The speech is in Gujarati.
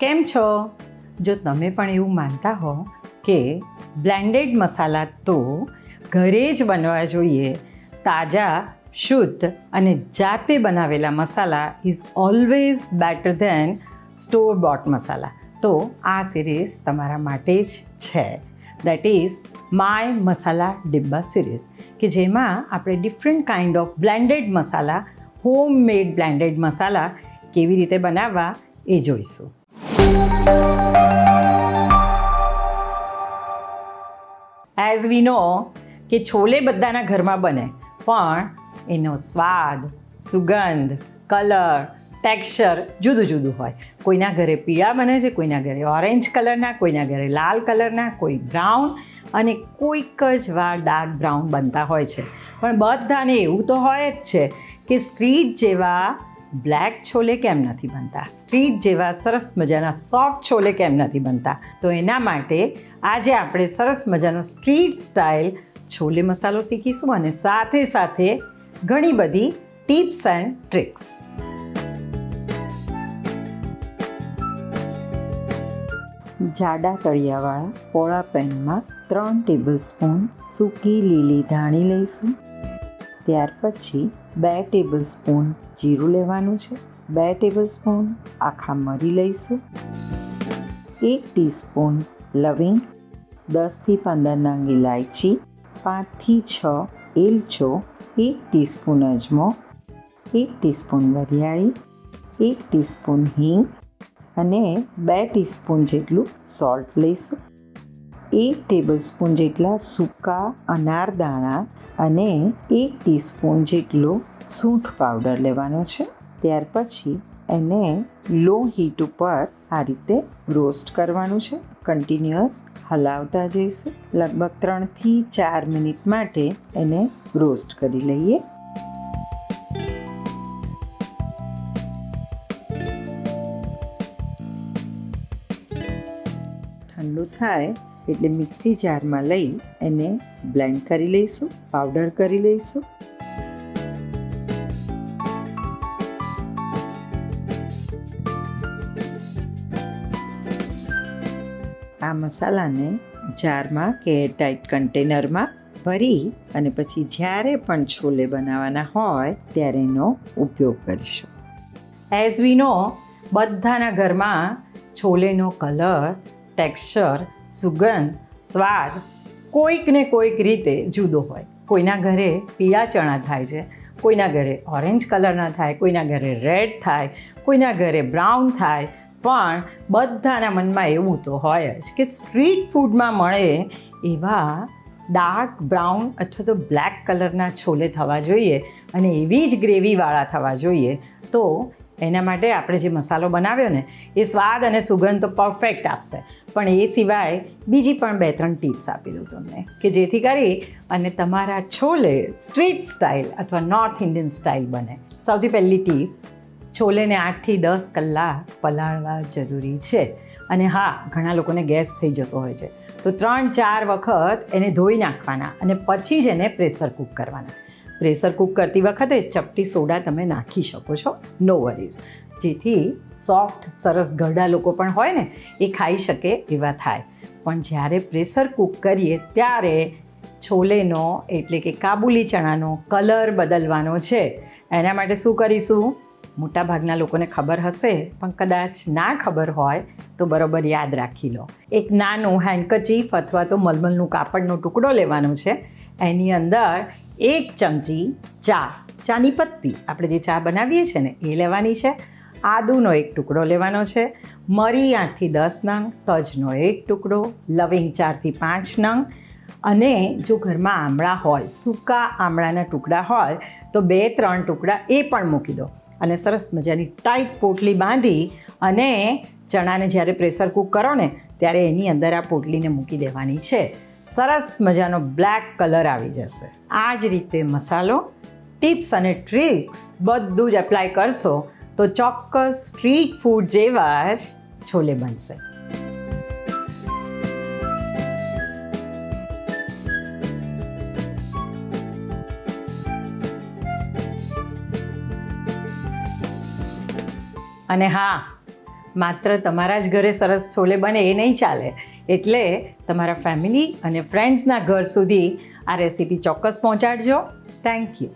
કેમ છો? જો તમે પણ એવું માનતા હો કે બ્લેન્ડેડ મસાલા તો ઘરે જ બનવા જોઈએ. તાજા, શુદ્ધ અને જાતે બનાવેલા masala is always better than store bought masala. તો આ સિરીઝ તમારા માટે જ છે. That is my masala dibba series કે જેમાં આપણે different kind of blended masala home made blended masala કેવી રીતે બનાવવા એ જોઈશું. એઝ વી નો કે છોલે બધાના ઘરમાં બને, પણ એનો સ્વાદ, સુગંધ કલર ટેક્સચર જુદું જુદું હોય. કોઈના ઘરે પીળા બને છે, કોઈના ઘરે ઓરેન્જ કલરના કોઈના ઘરે લાલ કલરના કોઈ બ્રાઉન અને કોઈક જ વાર ડાર્ક બ્રાઉન બનતા હોય છે. પણ બધાને એવું તો હોય જ છે કે સ્ટ્રીટ જેવા બ્લેક છોલે કેમ નથી બનતા? સ્ટ્રીટ જેવા સરસ મજાના સોફ્ટ છોલે કેમ નથી બનતા? તો એના માટે આજે આપણે સરસ મજાનો સ્ટ્રીટ સ્ટાઇલ છોલે મસાલો શીખીશું અને સાથે સાથે ઘણી બધી ટિપ્સ એન્ડ ટ્રિક્સ. જાડા તળિયાવાળા પોળા પેનમાં ત્રણ ટેબલ સ્પૂન સૂકી લીલી ધાણી લઈશું. ત્યાર પછી બે ટેબલ સ્પૂન જીરું લેવાનું છે, બે ટેબલ સ્પૂન આખા મરી લઈશું, એક ટીસ્પૂન લવિંગ, દસથી પંદર નંગ ઇલાયચી, પાંચથી છ એલચો, એક ટીસ્પૂન અજમો, એક ટીસ્પૂન વરિયાળી, એક ટીસ્પૂન હિંગ અને બે ટીસ્પૂન જેટલું સોલ્ટ લઈશું. એક ટેબલ સ્પૂન જેટલા સૂકા અનારદાણા અને એક ટીસ્પૂન જેટલો સૂંઠ પાવડર લેવાનો છે. ત્યાર પછી એને લો હીટ ઉપર આ રીતે રોસ્ટ કરવાનું છે. કન્ટિન્યુઅસ હલાવતા જઈશું. લગભગ ત્રણથી ચાર મિનિટ માટે એને રોસ્ટ કરી લઈએ. ઠંડુ થાય એટલે મિક્સી જારમાં લઈ એને બ્લેન્ડ કરી લઈશું, પાવડર કરી લઈશું. આ મસાલાને જારમાં કે એરટાઇટ કન્ટેનરમાં ભરી અને પછી જ્યારે પણ છોલે બનાવવાના હોય ત્યારે એનો ઉપયોગ કરીશું. એઝ વી નો બધાના ઘરમાં છોલેનો કલર ટેક્સચર સુગંધ, સ્વાદ કોઈકને કોઈક રીતે જુદો હોય. કોઈના ઘરે પીળા ચણા થાય છે, કોઈના ઘરે ઓરેન્જ કલરના થાય, કોઈના ઘરે રેડ થાય, કોઈના ઘરે બ્રાઉન થાય, પણ બધાના મનમાં એવું તો હોય જ કે સ્ટ્રીટ ફૂડમાં મળે એવા ડાર્ક બ્રાઉન અથવા તો બ્લેક કલરના છોલે થવા જોઈએ અને એવી જ ગ્રેવીવાળા થવા જોઈએ તો એના માટે આપણે જે મસાલો બનાવ્યો ને, એ સ્વાદ અને સુગંધ તો પરફેક્ટ આપશે. પણ એ સિવાય બીજી પણ બે ત્રણ ટિપ્સ આપી દઉં તમને, કે જેથી કરી અને તમારા છોલે સ્ટ્રીટ સ્ટાઇલ અથવા નોર્થ ઇન્ડિયન સ્ટાઇલ બને. સૌથી પહેલી ટીપ છોલેને આઠથી દસ કલાક પલાળવા જરૂરી છે. અને હા, ઘણા લોકોને ગેસ થઈ જતો હોય છે. તો ત્રણ ચાર વખત એને ધોઈ નાખવાના અને પછી જ એને પ્રેશર કૂક કરવાના. પ્રેશર કૂક કરતી વખતે ચપટી સોડા તમે નાખી શકો છો. નો વરીઝ જેથી સોફ્ટ સરસ ગરડા લોકો પણ હોય ને, એ ખાઈ શકે એવા થાય. પણ જ્યારે પ્રેશર કૂક કરીએ, ત્યારે છોલેનો એટલે કે કાબુલી ચણાનો કલર બદલવાનો છે. એના માટે શું કરીશું? મોટાભાગના લોકોને ખબર હશે, પણ કદાચ ના ખબર હોય, તો બરોબર યાદ રાખી લો. એક નાનું હેન્ડકચીફ અથવા તો મલમલનું કાપડનો ટુકડો લેવાનો છે. એની અંદર એક ચમચી ચા, ચાની પત્તી. આપણે જે ચા બનાવીએ છીએ ને, એ લેવાની છે. આદુનો એક ટુકડો લેવાનો છે. મરી આઠથી દસ નંગ, તજનો એક ટુકડો, લવિંગ ચારથી પાંચ નંગ. અને જો ઘરમાં આમળા હોય, સૂકા આમળાના ટુકડા હોય, તો બે, ત્રણ ટુકડા એ પણ મૂકી દો. અને સરસ મજાની ટાઈટ પોટલી બાંધી અને ચણાને જ્યારે પ્રેશર કૂક કરો ને, ત્યારે એની અંદર આ પોટલીને મૂકી દેવાની છે. સરસ મજાનો બ્લેક કલર આવી જશે. આ જ રીતે મસાલો, ટિપ્સ અને ટ્રિક્સ બધું જ એપ્લાય કરશો તો ચોક્કસ સ્ટ્રીટ ફૂડ જેવા જ છોલે બનશે. અને હા, માત્ર તમારા જ ઘરે સરસ છોલે બને એ નહીં ચાલે. એટલે તમારા ફેમિલી અને ફ્રેન્ડ્સના ઘર સુધી આ રેસીપી ચોક્કસ પહોંચાડજો. Thank you